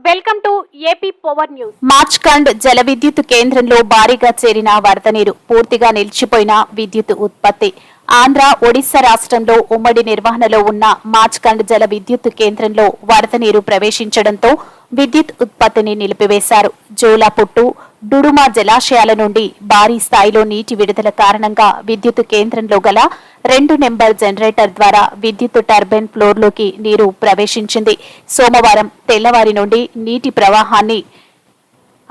Welcome to AP power news. Machkund జల విద్యుత్ కేంద్రంలో భారీగా చేరిన వరద నీరు పూర్తిగా నిలిచిపోయిన విద్యుత్ ఉత్పత్తి. ఆంధ్ర ఒడిశా రాష్ట్రంలో ఉమ్మడి నిర్వహణలో ఉన్న మార్చ్కండ్ జల విద్యుత్ కేంద్రంలో వరద నీరు ప్రవేశించడంతో విద్యుత్ ఉత్పత్తిని నిలిపివేశారు. జోలాపుట్టు డుడుమా జలాశయాల నుండి భారీ స్థాయిలో నీటి విడుదల కారణంగా విద్యుత్ కేంద్రంలో గల రెండు నెంబర్ జనరేటర్ ద్వారా విద్యుత్ టర్బైన్ ఫ్లోర్లోకి నీరు ప్రవేశించింది. సోమవారం తెల్లవారి నుండి నీటి ప్రవాహాన్ని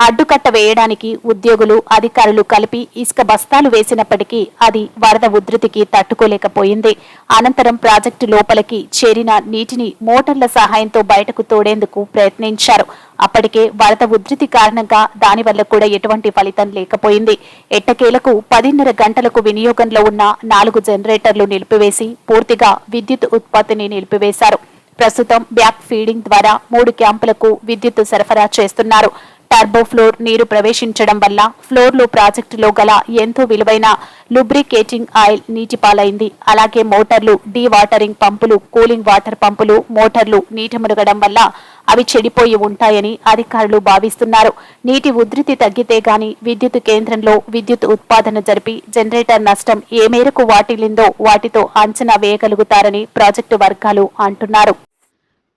అడ్డుకట్ట వేయడానికి ఉద్యోగులు అధికారులు కలిపి ఇసుక బస్తాలు వేసినప్పటికీ అది వరద ఉధృతికి తట్టుకోలేకపోయింది. అనంతరం ప్రాజెక్టు లోపలికి చేరిన నీటిని మోటార్ల సహాయంతో బయటకు తోడేందుకు ప్రయత్నించారు. అప్పటికే వరద ఉధృతి కారణంగా దానివల్ల కూడా ఎటువంటి ఫలితం లేకపోయింది. ఎట్టకేలకు పదిన్నర గంటలకు వినియోగంలో ఉన్న నాలుగు జనరేటర్లు నిలిపివేసి పూర్తిగా విద్యుత్ ఉత్పత్తిని నిలిపివేశారు. ప్రస్తుతం బ్యాక్ ఫీడింగ్ ద్వారా మూడు క్యాంపులకు విద్యుత్ సరఫరా చేస్తున్నారు. టర్బో ఫ్లోర్ నీరు ప్రవేశించడం వల్ల ఫ్లోర్లు ప్రాజెక్టులో గల ఎంతో విలువైన లుబ్రికేటింగ్ ఆయిల్ నీటి పాలైంది అలాగే మోటార్లు డీ వాటరింగ్ పంపులు కూలింగ్ వాటర్ పంపులు మోటార్లు నీటి మునగడం వల్ల అవి చెడిపోయి ఉంటాయని అధికారులు భావిస్తున్నారు. నీటి ఉధృతి తగ్గితే గాని విద్యుత్ కేంద్రంలో విద్యుత్ ఉత్పాదన జరిపి జనరేటర్ నష్టం ఏ మేరకు వాటిల్లిందో వాటితో అంచనా వేయగలుగుతారని ప్రాజెక్టు వర్గాలు అంటున్నారు.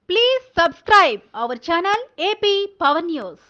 Please subscribe our channel AP power news